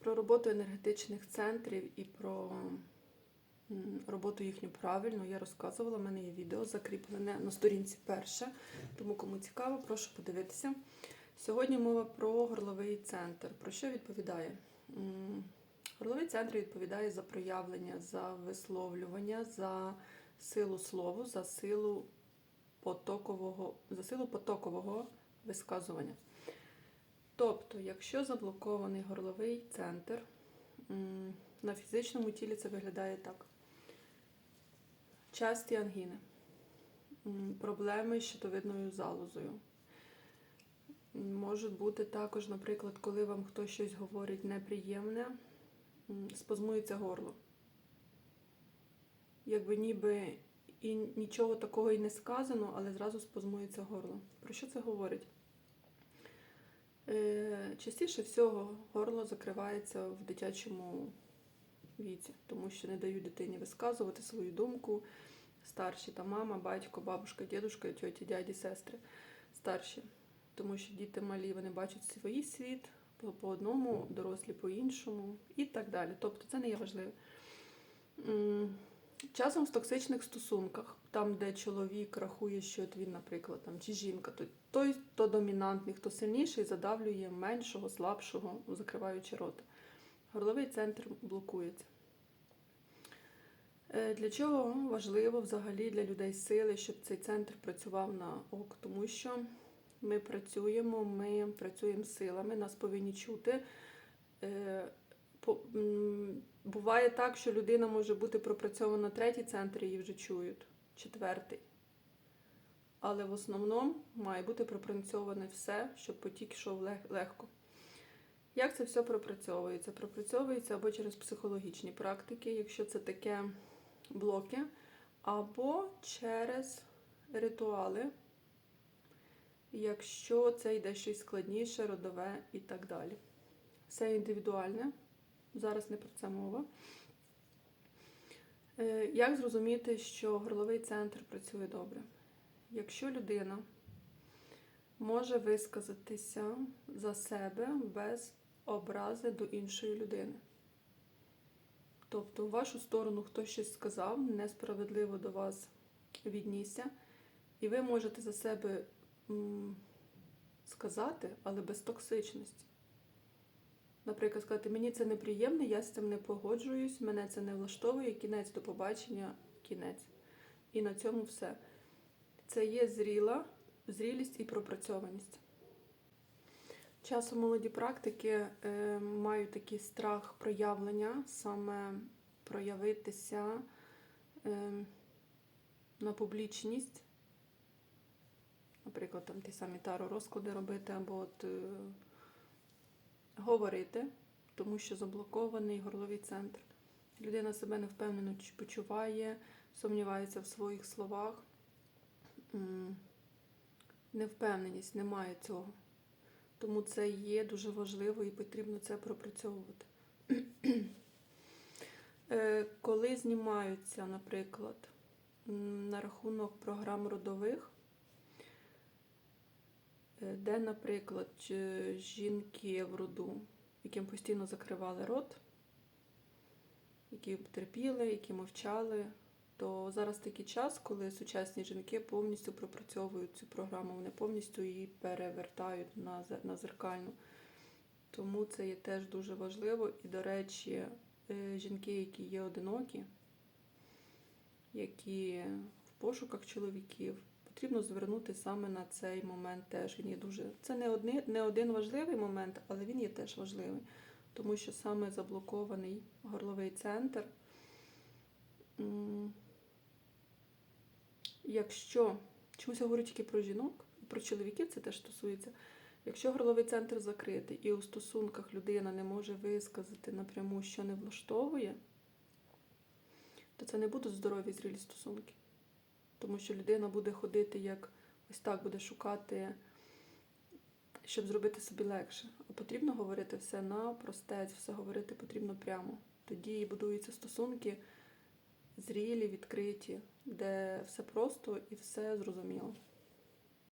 Про роботу енергетичних центрів і про роботу їхню правильну я розказувала. У мене є відео закріплене на сторінці перше. Тому кому цікаво, прошу подивитися. Сьогодні мова про горловий центр. Про що відповідає? Горловий центр відповідає за проявлення, за висловлювання, за силу слову, за силу потокового, за силу потокового висказування. Тобто, якщо заблокований горловий центр, на фізичному тілі це виглядає так: часті ангіни, проблеми з щитовидною залозою. Можуть бути також, наприклад, коли вам хтось щось говорить неприємне, спазмується горло. Якби ніби і нічого такого і не сказано, але зразу спазмується горло. Про що це говорить? Е, Частіше всього горло закривається в дитячому віці, тому що не дають дитині висказувати свою думку. Старші та мама, батько, бабушка, дідушка, тьоті, дяді, сестри старші. Тому що діти малі вони бачать свій світ по, одному, дорослі по іншому і так далі. Тобто це не є важливо. Часом в токсичних стосунках, там, де чоловік рахує, що от він, наприклад, там, чи жінка, то той, хто домінантний, хто сильніший, задавлює меншого, слабшого, закриваючи рота. Горловий центр блокується. Е, Для чого важливо взагалі для людей сили, щоб цей центр працював на ок? Тому що ми працюємо, ми працюємо силами, нас повинні чути. Буває так, що людина може бути пропрацьована третій центр, її вже чують, четвертий. Але в основному має бути пропрацьоване все, щоб потік йшов легко. Як це все пропрацьовується? Пропрацьовується або через психологічні практики, якщо це таке блоки, або через ритуали, якщо це йде щось складніше, родове і так далі. Все індивідуальне. Зараз не про це мова. Е, Як зрозуміти, що горловий центр працює добре? Якщо людина може висказатися за себе без образи до іншої людини. Тобто, в вашу сторону хтось щось сказав, несправедливо до вас віднісся, і ви можете за себе сказати, але без токсичності. Наприклад, сказати, мені це неприємно, я з цим не погоджуюсь, мене це не влаштовує, кінець до побачення, кінець. І на цьому все. Це є зріла, зрілість і пропрацьованість. Часом молоді практики е, мають такий страх проявлення, саме проявитися е, на публічність. Наприклад, там ті самі таро розклади робити, або от, е, говорити, тому що заблокований горловий центр. Людина себе невпевнено почуває, сумнівається в своїх словах. Невпевненість, немає цього. Тому це є дуже важливо і потрібно це пропрацьовувати. Е, Коли знімаються, наприклад, на рахунок програм родових, де, наприклад, жінки в роду, яким постійно закривали рот, які терпіли, які мовчали, то зараз такий час, коли сучасні жінки повністю пропрацьовують цю програму, вони повністю її перевертають на, на зеркальну. Тому це є теж дуже важливо. І, до речі, е, жінки, які є одинокі, які в пошуках чоловіків, потрібно звернути саме на цей момент теж. Він є дуже. Це не, одни, не один важливий момент, але він є теж важливий. Тому що саме заблокований горловий центр. Якщо чомусь я говорю тільки про жінок, про чоловіків це теж стосується. Якщо горловий центр закритий і у стосунках людина не може висказати напряму, що не влаштовує, то це не будуть здорові зрілі стосунки. Тому що людина буде ходити як ось так, буде шукати, щоб зробити собі легше. А потрібно говорити все на простець, все говорити потрібно прямо. Тоді будуються стосунки зрілі, відкриті, де все просто і все зрозуміло.